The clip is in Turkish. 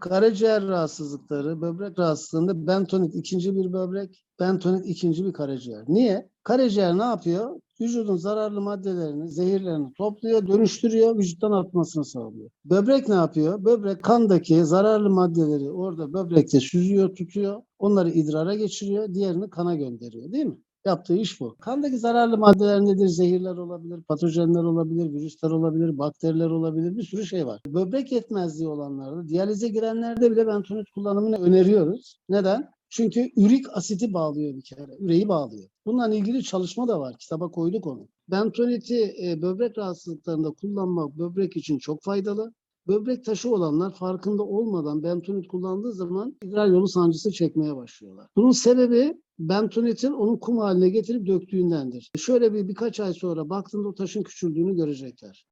Karaciğer rahatsızlıkları, böbrek rahatsızlığında bentonit ikinci bir böbrek, bentonit ikinci bir karaciğer. Niye? Karaciğer ne yapıyor? Vücudun zararlı maddelerini, zehirlerini topluyor, dönüştürüyor, vücuttan atmasını sağlıyor. Böbrek ne yapıyor? Böbrek kandaki zararlı maddeleri orada böbrekte süzüyor, tutuyor. Onları idrara geçiriyor, diğerini kana gönderiyor değil mi? Yaptığı iş bu. Kandaki zararlı maddeler nedir? Zehirler olabilir, patojenler olabilir, virüsler olabilir, bakteriler olabilir, bir sürü şey var. Böbrek yetmezliği olanlarda, diyalize girenlerde bile bentonit kullanımını öneriyoruz. Neden? Çünkü ürik asiti bağlıyor bir kere, üreyi bağlıyor. Bununla ilgili çalışma da var, kitaba koyduk onu. Bentoniti e, böbrek rahatsızlıklarında kullanmak böbrek için çok faydalı. Böbrek taşı olanlar farkında olmadan bentonit kullandığı zaman idrar yolu sancısı çekmeye başlıyorlar. Bunun sebebi bentonitin onun kum haline getirip döktüğündendir. Şöyle bir birkaç ay sonra baktığında o taşın küçüldüğünü görecekler.